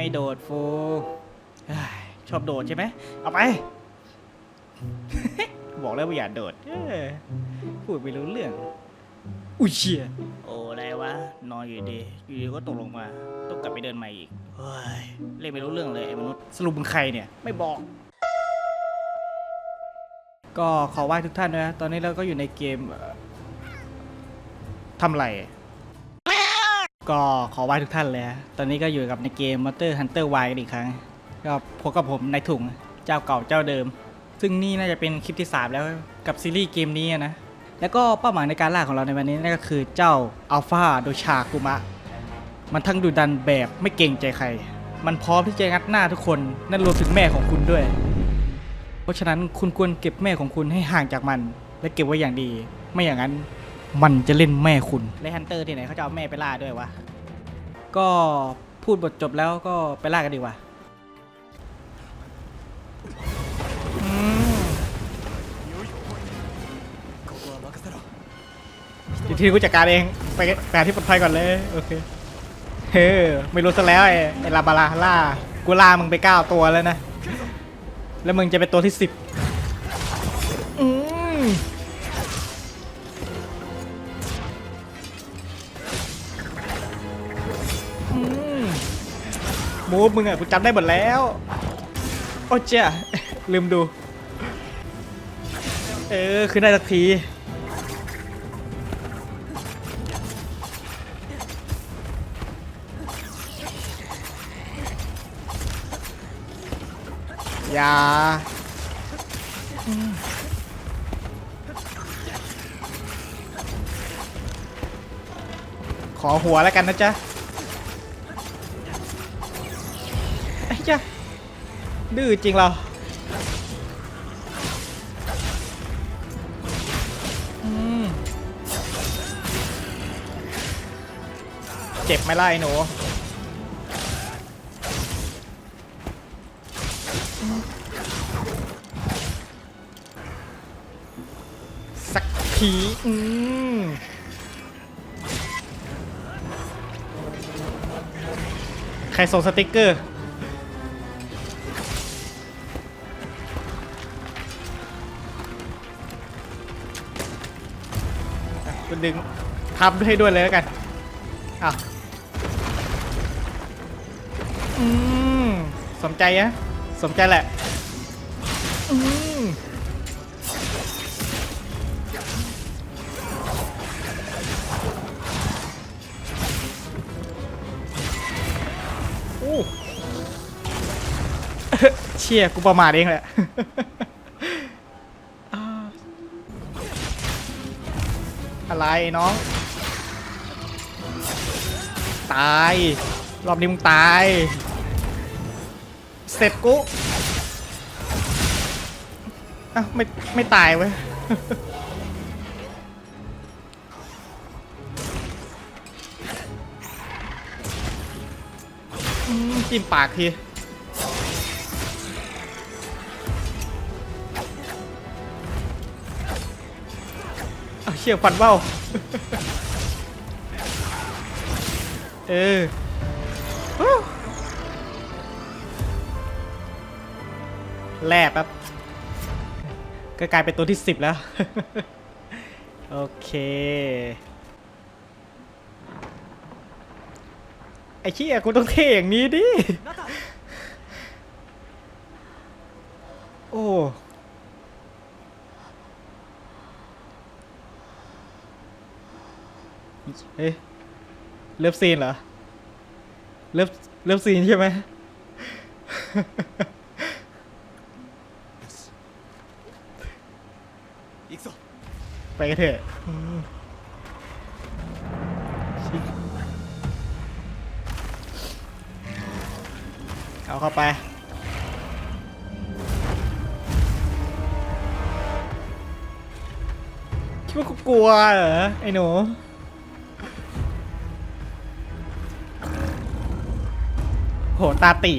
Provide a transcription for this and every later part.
ไม่โดดฟูเฮ้ยชอบโดดใช่ไหมเอาไป บอกแล้วว่าอย่าโดดเออพูดไม่รู้เรื่อง อุ้ยเชี่ยโอ้อะไรวะ นอนอยู่ดีอยู่ดีก็ตกลงมา ต้องกลับไปเดินใหม่อีกเฮ้ยเล่นไม่รู้เรื่องเลยไอ้มนุษย์ สรุปมึงใครเนี่ย ไม่บอก ก็ขอไหว้ทุกท่านด้วยนะ ตอนนี้เราก็อยู่ในเกมเอ่อทำไร ก็ขอไหว้ทุกท่านเลย ตอนนี้ก็อยู่กับในเกม Monster Hunter Y กันอีกครั้ง ก็พบกับผมในถุงเจ้าเก่าเจ้าเดิม ซึ่งนี่น่าจะเป็นคลิปที่ 3 แล้วกับซีรีส์เกมนี้นะ แล้วก็เป้าหมายในการล่าของเราในวันนี้นั่นก็คือเจ้าอัลฟาโดชากุมะ มันทั้งดุดันแบบไม่เกรงใจใคร มันพร้อมที่จะงัดหน้าทุกคน นั่นรวมถึงแม่ของคุณด้วย เพราะฉะนั้นคุณควรเก็บแม่ของคุณให้ห่างจากมัน และเก็บไว้อย่างดี ไม่อย่างนั้น มันจะเล่นแม่คุณแลฮันเตอร์ที่ไหนเขาจะเอาแม่ไปล่าด้วยวะ ก็พูดบทจบแล้วก็ไปล่ากันดีกว่าอืมเดี๋ยวทีนี้กูจัดการเองไปไปหาที่ปลอดภัยก่อนเลย โอเคเฮ้อไม่รู้ซะแล้วไอ้ไอ้ลาบาลาล่ากูล่ามึงไปเก้าตัวแล้วนะ แล้วมึงจะเป็นตัวที่สิบ มูฟมึงอะกูจำได้หมดแล้ว โอ้เจ้าลืมดู เออ คือได้สักที อย่าขอหัวแล้วกันนะจ๊ะ ดื้อจริงเรออืมเจ็บไม่ไอ้หนูสักทีอืมใครส่งสติกเกอร์ ดึงทับให้ด้วยเลยแล้วกันอะอืมสนใจอะสนใจแหละอืมอู้เชี่ยกูประมาทเองแหละ อะไรน้อง ตาย รอบนี้มึงตาย เสร็จกูอ้าวไม่ไม่ตายเว้ยจิ้มปากที ชี่ยฟันเบ้าเออแล่แป๊บก็กลายเป็นตัวที่สิบแล้ว โอเค ไอ้เชี่ยกูต้องเทอย่างนี้ดิ โอ้ เฮ้ยเลิฟซีนเหรอ เลิฟเลิฟซีนใช่ไหม อีกสอไปกันเถอะเอาเข้าไป คิดว่ากูกลัวเหรอ ไอ้หนู โหตาตี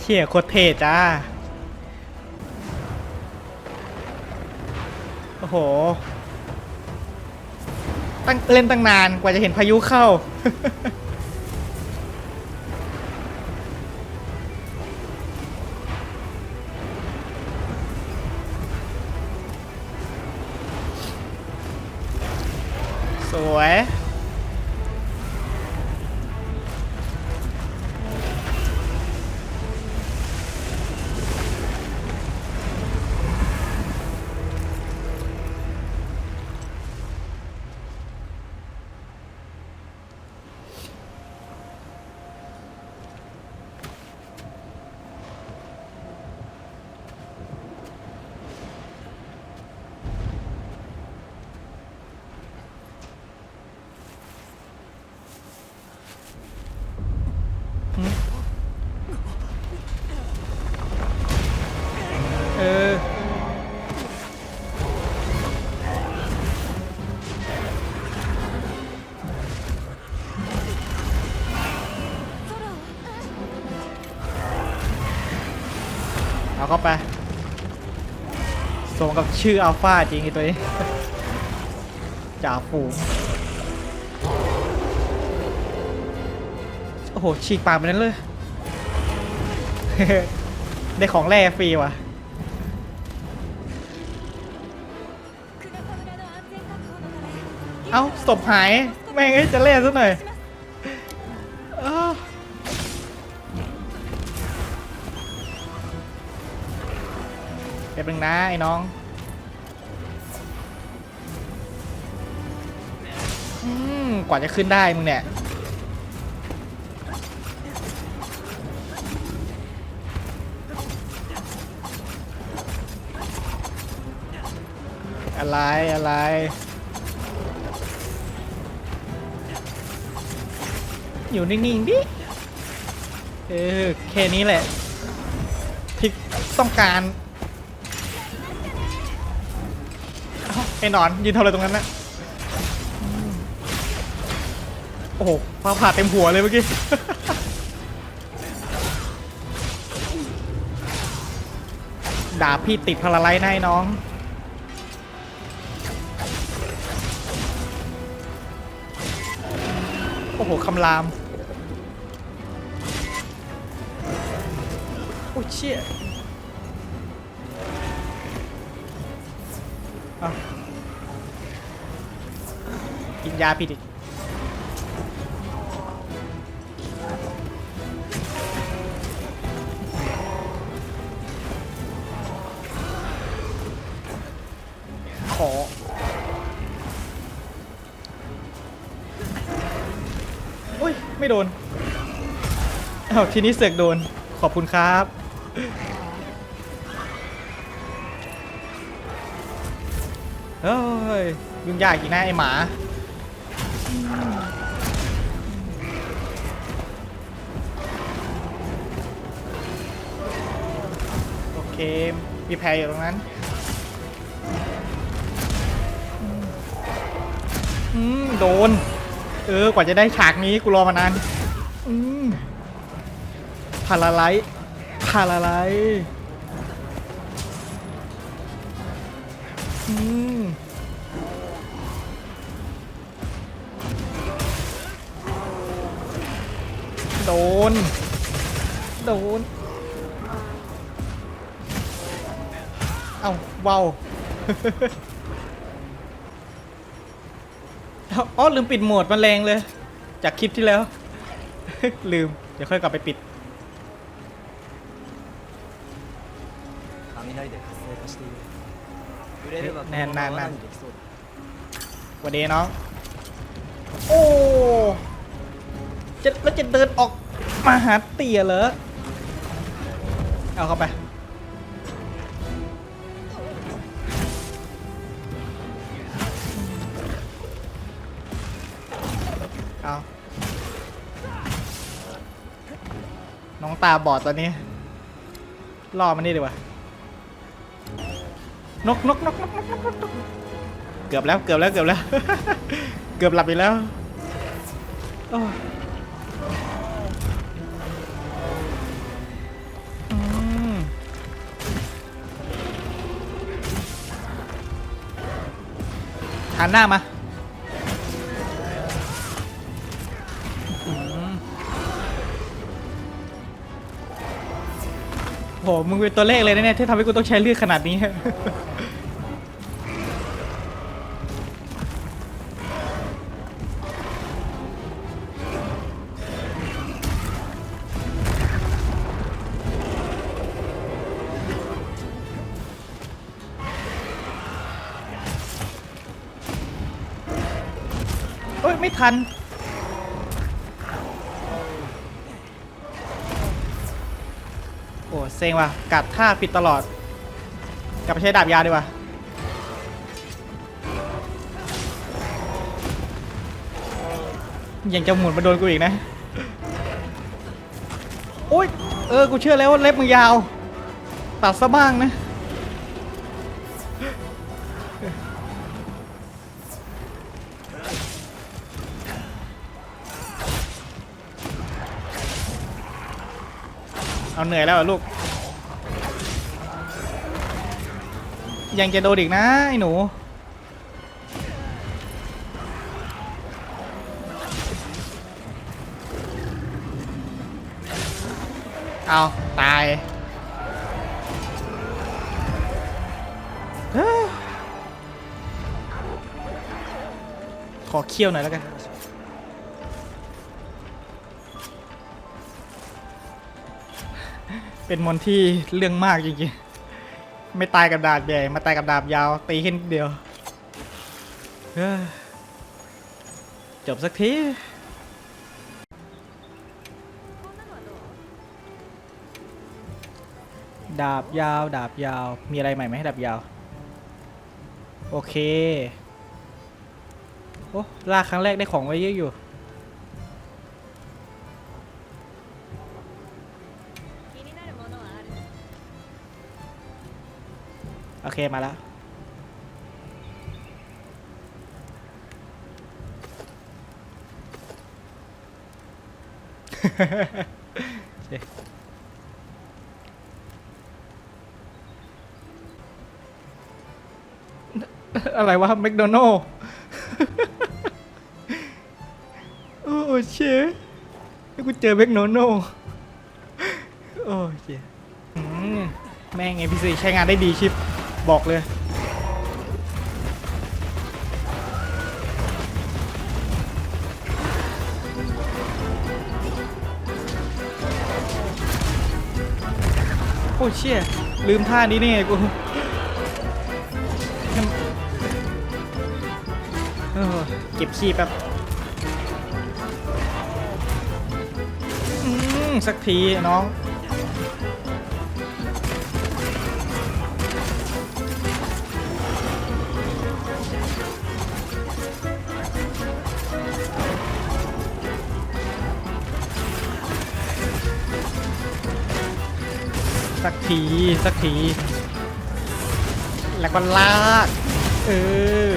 เขี่ยโคตรเท่จ้า อ้โห ตั้งเล่นตั้งนานกว่าจะเห็นพายุเข้า เาเข้าไปสมกับชื่ออัลฟาจริงไอตัวนี้จ่าฝูงโอ้โหฉีกปากมันั้นเลย ได้ของแร่ฟรีว่ะเอ้าศพหาย แม่งให้จะเล่นซะหน่อย ป๊บนึงนะไอ้น้องอืมกว่าจะขึ้นได้มึงเนี่ยอะไรอะไรอยู่นิ่งๆดิเออแค่นี้แหละที่ต้องการ ไอ้หนอนยืนทำอะไรตรงนั้นนะโอ้โหฟ้าผ่าเต็มหัวเลยเมื่อกี้ด่าพี่ติดพาราไลท์นะไอ้น้อง โอ้โหคำราม โอ้เชี่ย ยาผิดอีกขอโอ้ย ไม่โดนอ้าทีนี้เสือกโดน ขอบคุณครับ เฮ้ย ยุ่งยากอีกนะไอหมา เคมีแพรอยู่ตรงนั้นอืมโดน เออกว่าจะได้ฉากนี้กูรอมานานอืมพาราไลท์พาราไลท์อืมโดน โดน เอาเบาอ๋อลืมปิดโหมดมันแรงเลย จากคลิปที่แล้ว ลืม เดี๋ยวค่อยกลับไปปิดแนนนานนานวันเดน้อง โอ้จะแล้วจะเดินออกมาหาเตี๋ยเหรอ เอาเข้าไป ตาบอดตอนนี้ล่อมันนี่ดีกว่านกนกนกนกนกนกนกเกือบแล้วเกือบแล้วเกือบแล้ว เกือบหลับอีกแล้วหันหน้ามา หมึงเป็นตัวเลขเลยนะเนี่ยที่ทำให้กูต้องใช้เลือดขนาดนี้ เอ้ย ไม่ทัน โอ้เซ็งว่ะ กัดท่าผิดตลอด กลับไปใช้ดาบยาดีกว่ายังจะหมุนมาโดนกูอีกนะ โอ้ยเออ กูเชื่อแล้วว่าเล็บมึงยาว ตัดซะบ้างนะ เอาเหนื่อยแล้วลูก ยังจะโดนอีกนะไอ้หนู เอาตายขอเคี่ยวหน่อยแล้วกัน เป็นมอนที่เรื่องมากจริงๆ ไม่ตายกับดาบใหญ่ มาตายกับดาบยาว ตีแค่นิดเดียวจบสักทีดาบยาว ดาบยาว มีอะไรใหม่ไหมดาบยาว โอเค โอ้ลากครั้งแรกได้ของไว้เยอะอยู่ เคมาแล้วเอ๊ะอะไรวะแมคโดนัลโอ้เชฟให้กูเจอแมคโดนัลโอ้เชฟแม่ง NPC ใช้งานได้ดีชิป บอกเลย โอ้เชี่ย ลืมท่านี้นี่ไงกูเก็บขี้แป๊บอืมสักทีน้อง สักทีสักที แล้วก็ลากเออ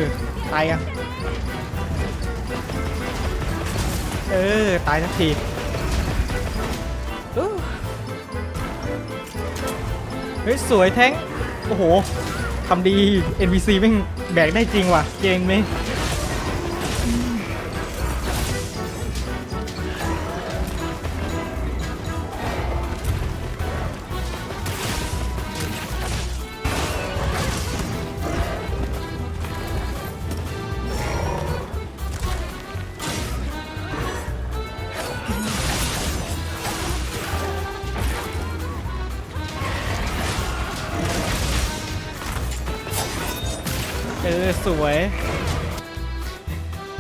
ตายยังเออตายสักทีเฮ้ยสวยแท้งโอ้โหทำดี NPC แม่งแบกได้จริงว่ะเก่งไหม สวย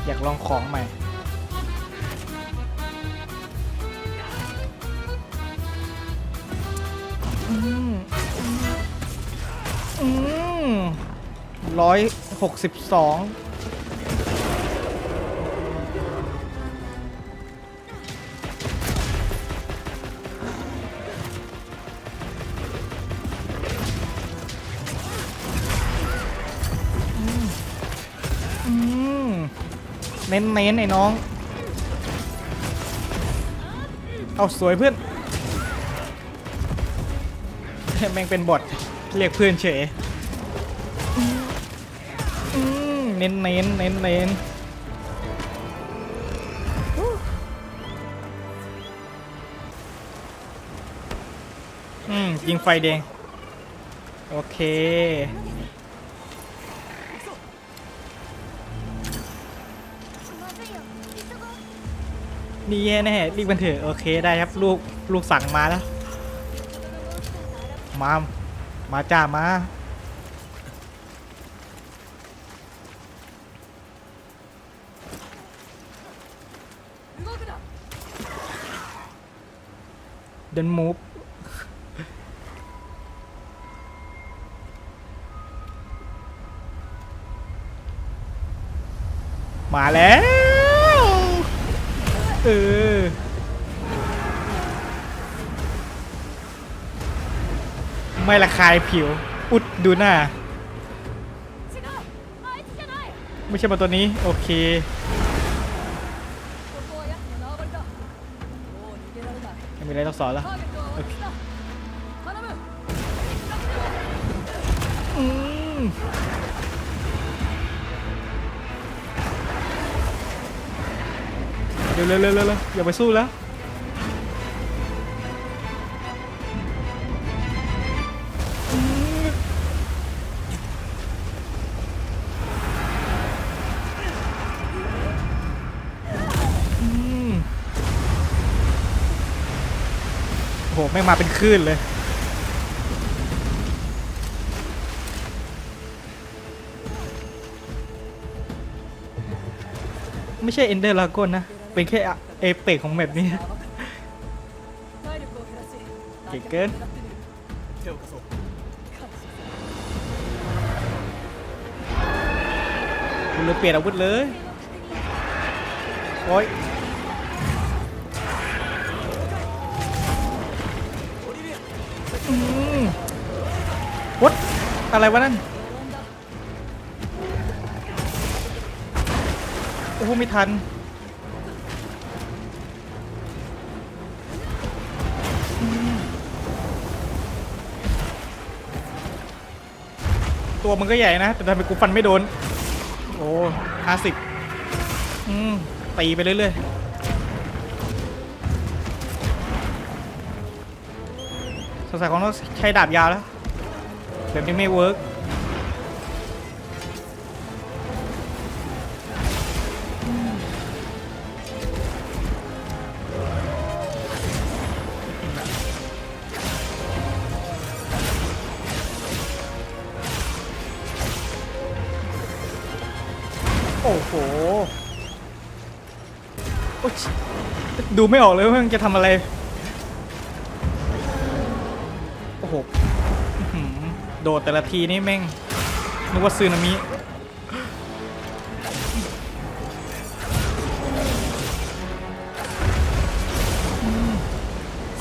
อยากลองของใหม่ อืม อืมร้อยหกสิบสอง เน้นเน้นๆไอ้น้อง เอาสวยเพื่อน แม่งเป็นบทเรียกเพื่อนเฉยเน้นเน้นเน้นเน้นอืมยิงไฟแดง โอเค นี่แน่ๆรีบกันเถอะโอเคได้ครับลูกลูกสั่งมาแล้วมา มาจ้ามา เดินมูฟมาแล้ว ไม่ระคายผิว อุดดูหน้า ไม่ใช่มาตัวนี้ โอเค ไม่มีอะไรต้องสอนละแล้วเร็วๆๆๆอย่าไปสู้แล้ว ไม่มาเป็นคลื่นเลย ไม่ใช่เอนเดอร์ลากนนะ เป็นแค่เอเปกของแมปนี้เก่งเกินคุณเลยเปลี่ยนอาวุธเลย โอ้ย วดอะไรวะนั่น โอ้โหไม่ทัน ตัวมันก็ใหญ่นะ แต่ทำไมกูฟันไม่โดน โอ้ห้าสิบอืม ตีไปเรื่อยๆสงสัยของต้องใช้ดาบยาวแล้ว แบบนี้ไม่เวิร์กโอ้โหโอ๊ยดูไม่ออกเลยว่ามันจะทำอะไร โอ้โห ดดแต่ละทีนี่แม่งนึกว่าซึนามิ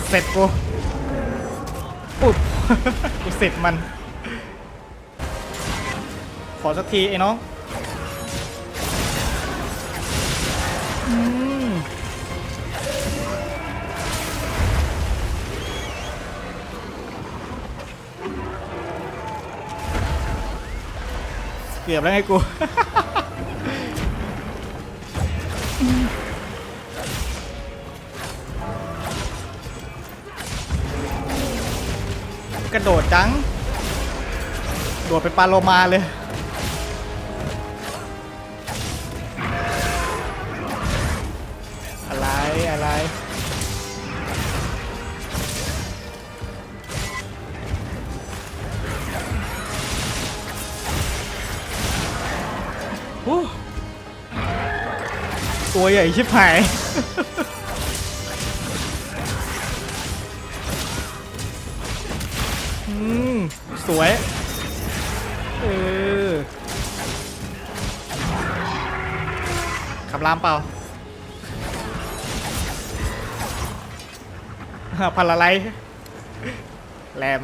เสร็จกูปุ๊บกูเสร็จมัน ขอสักทีไอ้น้อง กือบแล้วไงกู กระโดดจัง โดดเป็นปลาโลมาเลย ตัวใหญ่ชิบหายอืมสวย เออขับลามเปล่าพันละไรแรม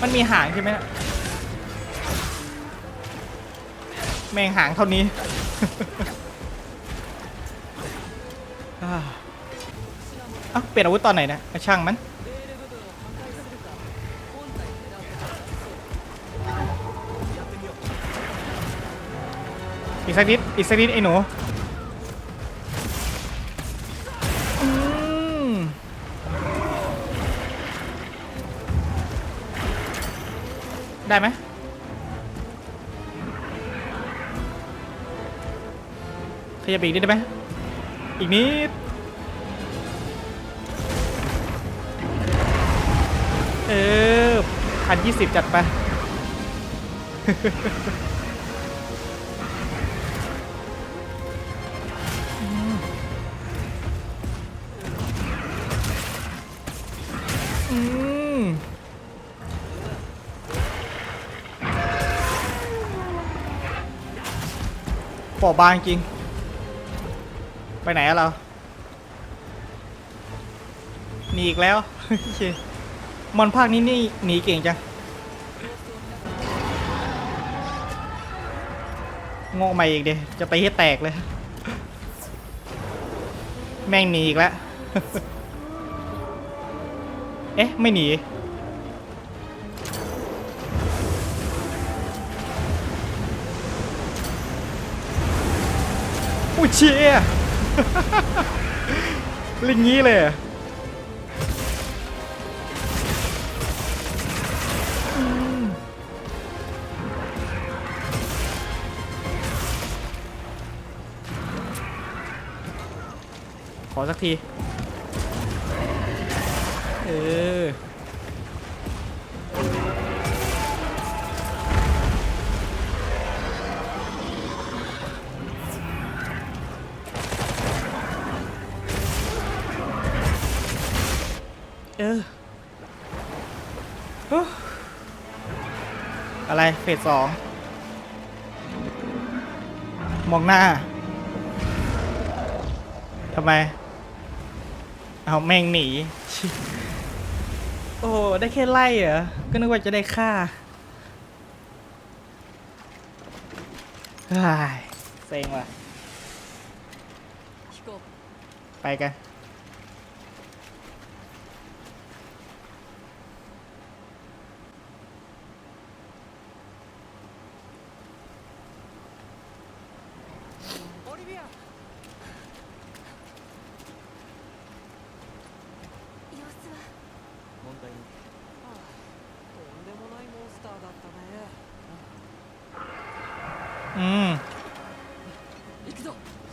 มันมีหางใช่ไหม แม่งหางเท่านี้เอ้าเปลี่ยนอาวุธตอนไหนนะช่างมัน อีกสักนิด อีกสักนิดไอ้หนูได้ไหม ยับอีกนิดได้ไหมอีกนิด เออพันยี่สิบจัดไป อืม ปอบางจริง ไปไหนอะเราหนีอีกแล้วโอเคมอนภาคนี้นี่หนีเก่งจังโง่ใหม่อีกเดียจะไปให้แตกเลย แม่งหนีอีกแล้ว เอ๊ะ ไม่หนี อุ้ยเชี่ย ลิงงี้เลยขอสักที เออ สสองมองหน้าทำไม เอาแม่งหนีชิโอ้ ได้แค่ไล่เหรอ ก็นึกว่าจะได้ฆ่าเฮ้ยเซ็งว่ะ飛行ไปกัน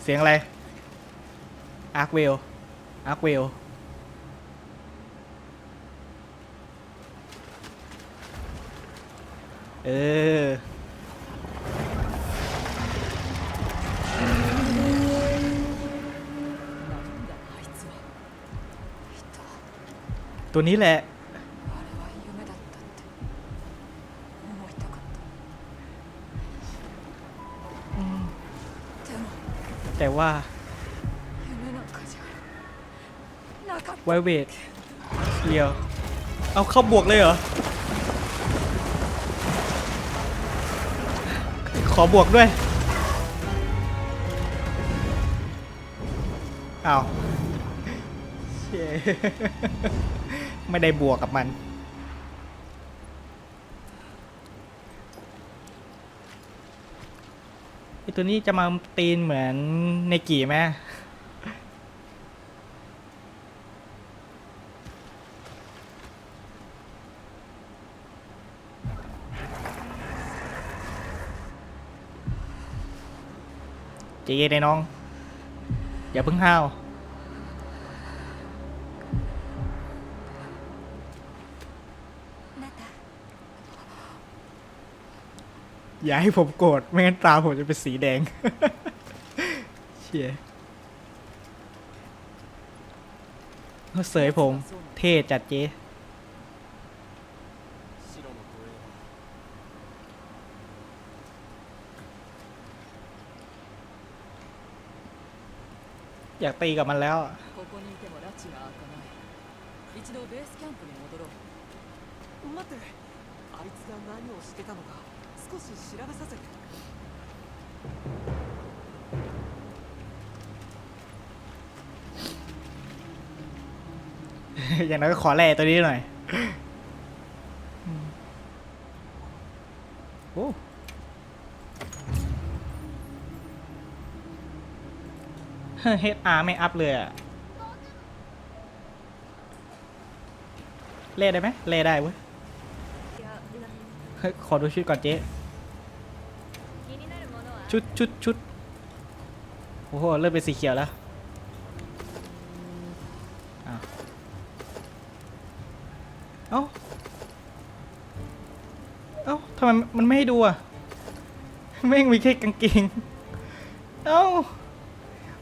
สียงอะไร อาร์คเวล อาร์คเวล เออ ตัวนี้แหละ ว่าไวเวทเดียว เอาเข้าบวกเลยเหรอ ขอบวกด้วยเอาไม่ได้บวกกับมัน ตัวนี้จะมาตีนเหมือนในกี่ไหมใจเย็นเลยน้อง อย่าเพิ่งห้าว อย่าให้ผมโกรธไม่งั้นตาผมจะเป็นสีแดง เชี่ยเขาเสยผม เท่จัดเจ๊ 白の護衛は อยากตีกับมันแล้ว ここにいても拉致が開かない一度ベースキャンプに戻ろう待ってあいつが何をしてたのか 少し調べさせて อย่างน้อยก็ขอแร่ตัวนี้หน่อยอืมโอ้เฮดอาร์ไม่อัพเลยอะเล่ได้ไหมเล่ได้เว้ย いやな เฮ้ยขอดูชุดก่อนเจ๊ 気になるものは ชุดชุดชุดโอ้โห เริ่มเป็นสีเขียวแล้วเอ้า เอ้าทำไมมันไม่ให้ดูอะแม่งมีแค่กางเกง เอ้า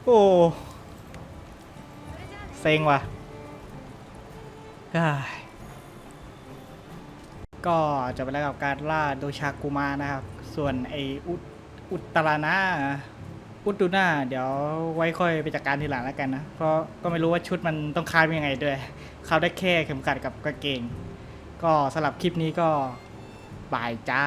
โอ้เซ็งว่ะอ้ก็จะไปแล้วกับการล่าโดชากุมานะครับ ส่วนไออุด อุตตรานาอุดดูนาเดี๋ยวไว้ค่อยไปจัดการทีหลังแล้วกันนะ เพราะก็ไม่รู้ว่าชุดมันต้องคาดยังไงด้วยเขาได้แค่เข็มขัดกับกางเกง ก็สำหรับคลิปนี้ก็บายจ้า